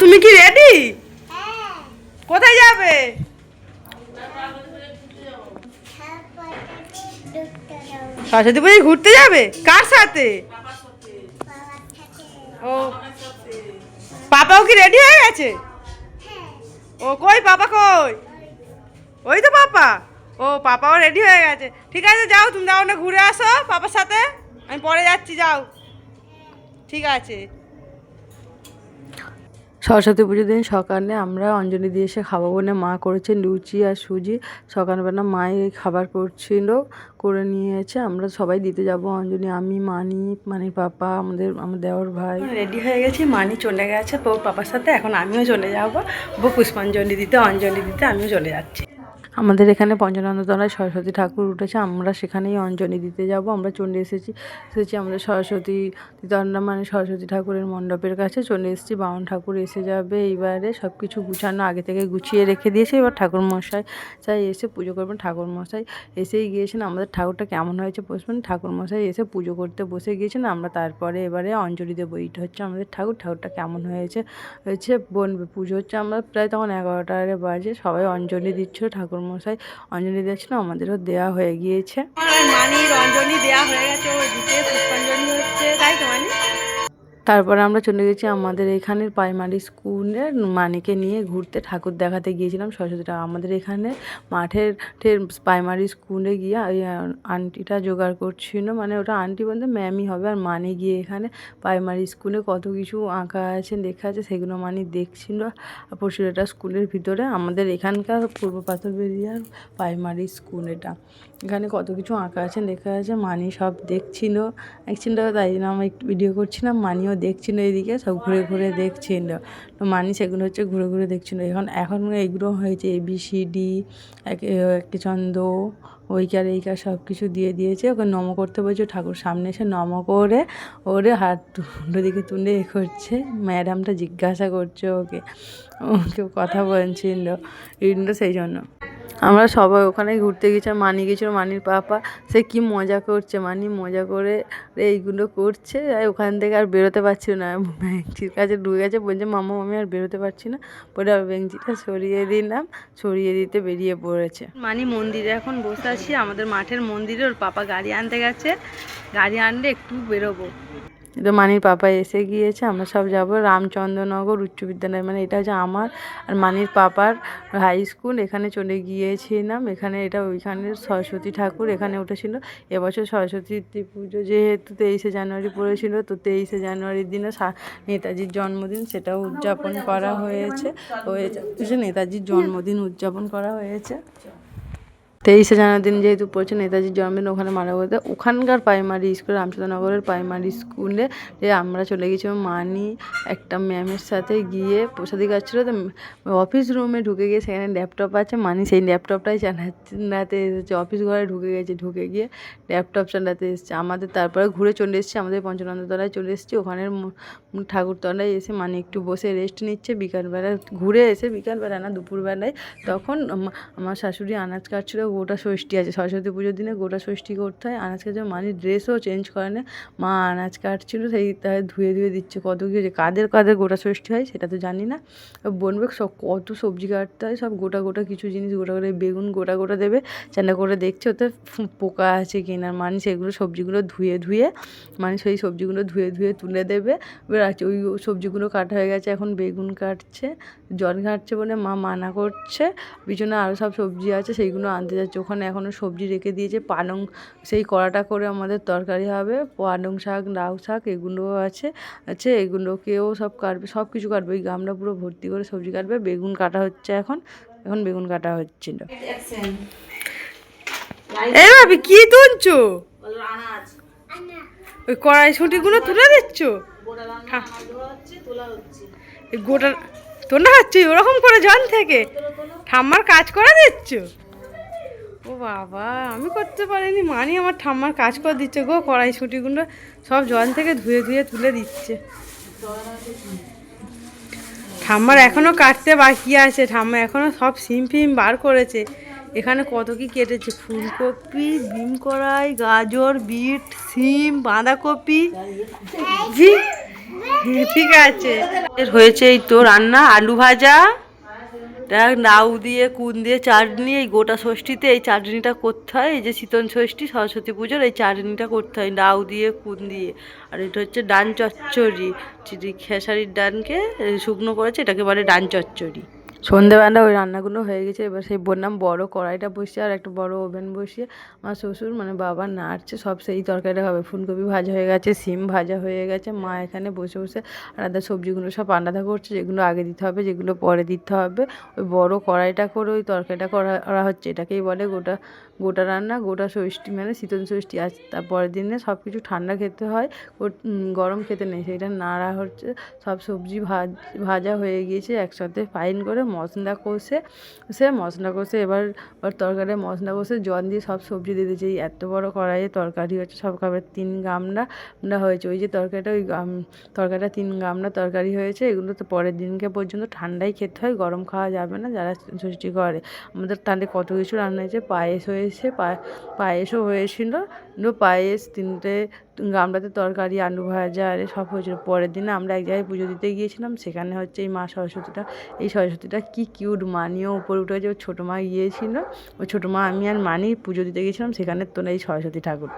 তুমি কি রেডি কোথায় যাবে? সরস্বতী পুজোয় ঘুরতে যাবে? কার সাথে? ও। পাপাও কি রেডি হয়ে গেছে? ও কই, পাপা কই? ওই তো পাপা। ও, পাপাও রেডি হয়ে গেছে। ঠিক আছে, যাও, তুমি যাও না, ঘুরে আসো পাপার সাথে। আমি পরে যাচ্ছি, যাও। ঠিক আছে। সরস্বতী পুজোর দিন সকালে আমরা অঞ্জলি দিয়ে এসে খাব বলে মা করেছে লুচি আর সুজি। সকালবেলা মাই খাবার করছিল, করে নিয়েছে। আমরা সবাই দিতে যাব অঞ্জলি। আমি, মানি, মানির পাপা, আমাদের, আমার দেওর ভাই। রেডি হয়ে গেছি। মানি চলে গেছে ওর পাপার সাথে। এখন আমিও চলে যাব। পুষ্পাঞ্জলি দিতে, অঞ্জলি দিতে, আমিও চলে যাচ্ছি। আমাদের এখানে পঞ্চানন্দতলায় সরস্বতী ঠাকুর উঠেছে। আমরা সেখানেই অঞ্জলি দিতে যাব। আমরা চলে এসেছি এসেছি আমাদের সরস্বতী তন্ডা মানে সরস্বতী ঠাকুরের মণ্ডপের কাছে। চলে এসেছি, বামন ঠাকুর এসে যাবে এইবারে। সব কিছু গুছানো, আগে থেকে গুছিয়ে রেখে দিয়েছে। এবার ঠাকুর মশাই চাই এসে পুজো করবেন। ঠাকুর মশাই এসেই গিয়েছেন। আমাদের ঠাকুরটা কেমন হয়েছে বসবেন ঠাকুর মশাই এসে পুজো করতে বসে গিয়েছেন। আমরা তারপরে এবারে অঞ্জলি দেবো। এইটা হচ্ছে আমাদের ঠাকুর। ঠাকুরটা কেমন হয়েছে? হয়েছে বনবে পুজো হচ্ছে আমরা প্রায় তখন এগারোটারে বাজে। সবাই অঞ্জলি দিচ্ছিল। ঠাকুর মশাই অঞ্জলি দিয়েছিল আমাদেরও দেয়া হয়ে গিয়েছে। অঞ্জলি দেয়া হয়ে তারপরে আমরা চলে গেছি আমাদের এখানের প্রাইমারি স্কুলের মানিকে নিয়ে ঘুরতে। ঠাকুর দেখাতে গিয়েছিলাম সরস্বতীটা আমাদের এখানে মাঠের ঠের প্রাইমারি স্কুলে গিয়ে ওই আন্টিটা জোগাড় করছিল। মানে ওটা আন্টি বলতে ম্যামই হবে আর মানে গিয়ে এখানে প্রাইমারি স্কুলে কত কিছু আঁকা আছে, লেখা আছে, সেগুলো মানে দেখছিল। আর পরশুরাটা স্কুলের ভিতরে। আমাদের এখানকার পূর্ব পাথর পাথরবেরিয়ার প্রাইমারি স্কুল এটা এখানে কত কিছু আঁকা আছে, লেখা আছে, মানি সব দেখছিল। দেখছিল তাই জন্য আমি একটু ভিডিও করছিলাম। মানিও দেখছিল এদিকে, সব ঘুরে ঘুরে দেখছিল। তো মানি সেগুলো হচ্ছে ঘুরে ঘুরে দেখছিল। এখন এখন এগুলো হয়েছে এ বি সি ডি একটি চন্দ্র ওইকার এইকার সব কিছু দিয়ে দিয়েছে। ওকে নম করতে বলছে, ঠাকুর সামনে এসে নম করে ওরে হাত দুটো দিকে তুলে এ করছে। ম্যাডামটা জিজ্ঞাসা করছে ওকে ওকে কথা বলছিল। ইন্দ্র সেই জন্য। আমরা সবাই ওখানে ঘুরতে গেছিলাম মানি গেছিল মানির পাপা। সে কি মজা করছে, মানি মজা করে এইগুলো করছে। আর ওখান থেকে আর বেরোতে পারছিল না। বেঞ্চির কাছে ঢুকে গেছে, বলছে, মামা আমি আর বেরোতে পারছি না। বলে আর বেঞ্চিটা সরিয়ে দিলাম। সরিয়ে দিতে বেরিয়ে পড়েছে। মানি মন্দিরে এখন বসে আছি, আমাদের মাঠের মন্দিরে। ওর পাপা গাড়ি আনতে গেছে। গাড়ি আনলে একটু বেরোবো। তো মানির পাপা এসে গিয়েছে, আমরা সব যাব রামচন্দ্রনগর উচ্চ বিদ্যালয় মানে এটা হচ্ছে আমার আর মানির পাপার হাই স্কুল এখানে চলে গিয়েছিলাম, এখানে এটা ওইখানে সরস্বতী ঠাকুর এখানে উঠেছিল, এবছর সরস্বতী পুজো যেহেতু তেইশে জানুয়ারি পড়েছিল, তো তেইশে জানুয়ারির দিনে নেতাজির জন্মদিন সেটাও উদযাপন করা হয়েছে হয়ে যাচ্ছে নেতাজির জন্মদিন উদযাপন করা হয়েছে। তেইশে জানুয়ারি দিন যেহেতু পড়ছে, নেতাজির জন্মদিন, ওখানে মারা বলতে ওখানকার প্রাইমারি স্কুল রামচন্দ্রনগরের প্রাইমারি স্কুলে যে আমরা চলে গেছিলাম, মানি একটা ম্যামের সাথে গিয়ে প্রসাদি খাচ্ছিলো। তো অফিস রুমে ঢুকে গিয়ে সেখানে ল্যাপটপ আছে, মানি সেই ল্যাপটপটাই চালাতে এসেছে। অফিস ঘরে ঢুকে গেছে, ঢুকে গিয়ে ল্যাপটপ চালাতে এসেছে। আমাদের তারপরে ঘুরে চলে এসেছি, আমাদের পঞ্চানন্দতলায় চলে এসেছি। ওখানের ঠাকুরতলায় এসে মানে একটু বসে রেস্ট নিচ্ছে। বিকালবেলা ঘুরে এসে বিকালবেলা না, দুপুরবেলায় তখন আমার শাশুড়ি আনাজ কাটছিল গোটা ষষ্ঠী আছে। সরস্বতী পুজোর দিনে গোটা ষষ্ঠী করতে হয়। আনাজ কাটছে মানি ড্রেসও চেঞ্জ করে না। মা আনাজ কাটছিল, সেই তাই ধুয়ে ধুয়ে দিচ্ছে। কত কী হয়েছে? কাদের কাদের গোটা ষষ্ঠী হয় সেটা তো জানি না। বলবে সব কত সবজি কাটতে হয়, সব গোটা গোটা কিছু জিনিস, গোটা গোটা বেগুন, গোটা গোটা দেবে। চান্না করে দেখছে, ওতে পোকা আছে কিনা। মানে সেগুলো সবজিগুলো ধুয়ে ধুয়ে মানে সেই সবজিগুলো ধুয়ে ধুয়ে তুলে দেবে। এবার আছে ওই সবজিগুলো কাটা হয়ে গেছে, এখন বেগুন কাটছে, জল ঘাটছে বলে মা মানা করছে। পিছনে আরও সব সবজি আছে, সেইগুলো আনতে যাচ্ছে। ওখানে এখনও সবজি রেখে দিয়েছে। পালং সেই কড়াটা করে আমাদের তরকারি হবে। পালং শাক, লাউ শাক এগুলোও আছে। আছে, এগুলোকেও সব কাটবে, সব কিছু কাটবে। ওই গামলা পুরো ভর্তি করে সবজি কাটবে। বেগুন কাটা হচ্ছে এখন। এখন বেগুন কাটা হচ্ছিল। এই ভাবি, কি তুলছো? ওই কড়াইশুঁটিগুলো তুলে দিচ্ছ? গোটা তোলা হচ্ছে ওরকম করে জল থেকে ঠাম্মার কাজ করে দিচ্ছ? ও বাবা, আমি করতে পারিনি। মানি আমার ঠাম্মার কাজ করে দিচ্ছে গো, কড়াই কড়াইশুঁটিগুলো সব জল থেকে ধুয়ে ধুয়ে তুলে দিচ্ছে। ঠাম্মার এখনও কাটতে বাকি আছে, ঠাম্মা এখনও সব সিম ফিম বার করেছে। এখানে কত কি কেটেছে? ফুলকপি, ডিম কড়াই, গাজর, বিট, সিম, বাঁধাকপি। ঠিক আছে। হয়েছে এই তো রান্না, আলু ভাজা। নাউ দিয়ে, কুন দিয়ে, চাটনি, এই গোটা ষষ্ঠীতে এই চাটনিটা করতে হয়, এই যে শীতন ষষ্ঠী, সরস্বতী পুজোর, এই চাটনিটা করতে হয়, নাউ দিয়ে, কুন দিয়ে। আর এটা হচ্ছে ডান চচ্চড়ি খেসারির ডানকে শুকনো করেছে, এটাকে বলে ডান চচ্চড়ি। সন্ধেবেলা ওই রান্নাগুলো হয়ে গেছে, এবার সেই বললাম বড় কড়াইটা বসিয়ে আর একটা বড় ওভেন বসিয়ে আমার শ্বশুর মানে বাবা নাড়ছে, সব সেই তরকারিটা হবে। ফুলকপি ভাজা হয়ে গেছে, সিম ভাজা হয়ে গেছে, মা এখানে বসে বসে আলাদা সবজিগুলো সব আলাদা করছে, যেগুলো আগে দিতে হবে, যেগুলো পরে দিতে হবে। ওই বড় কড়াইটা করে ওই তরকারিটা করা করা হচ্ছে, এটাকেই বলে গোটা গোটা রান্না, গোটা ষষ্ঠী মানে শীতল ষষ্ঠী আজ, তারপরের দিনে সব কিছু ঠান্ডা খেতে হয় গরম খেতে নেই। সেটা নাড়া হচ্ছে, সব সবজি ভাজ, ভাজা হয়ে গিয়েছে, একসাথে ফাইন করে মশলা কষে, সে মশলা কষে এবার তরকারি মশলা কষে জল দিয়ে সব সবজি দিয়ে দিয়েছে। এই এত বড় কড়াইয়ে তরকারি হচ্ছে, সব খাবার তিন গামলা হয়েছে। ওই যে তরকারিটা, ওই তরকারিটা তিন গামলা তরকারি হয়েছে, এগুলো তো পরের দিনকে পর্যন্ত ঠান্ডাই খেতে হয়, গরম খাওয়া যাবে না যারা ষষ্ঠী করে। আমাদের তাহলে কত কিছু রান্না হয়েছে, পায়েস হয়েছে পা- পায়েসও হয়েছিল। পায়েস, তিনটে গামলাতে তরকারি, আলু ভাজা, আর সব হয়েছিল। পরের দিনে আমরা এক জায়গায় পুজো দিতে গিয়েছিলাম। সেখানে হচ্ছে এই মা সরস্বতীটা, এই সরস্বতীটা কি কিউট মানিও উপরে উঠে যে ওর ছোটো মা গিয়েছিল। ওই ছোটো মা, আমি আর মানি পুজো দিতে গিয়েছিলাম। সেখানে তো এই সরস্বতী ঠাকুর।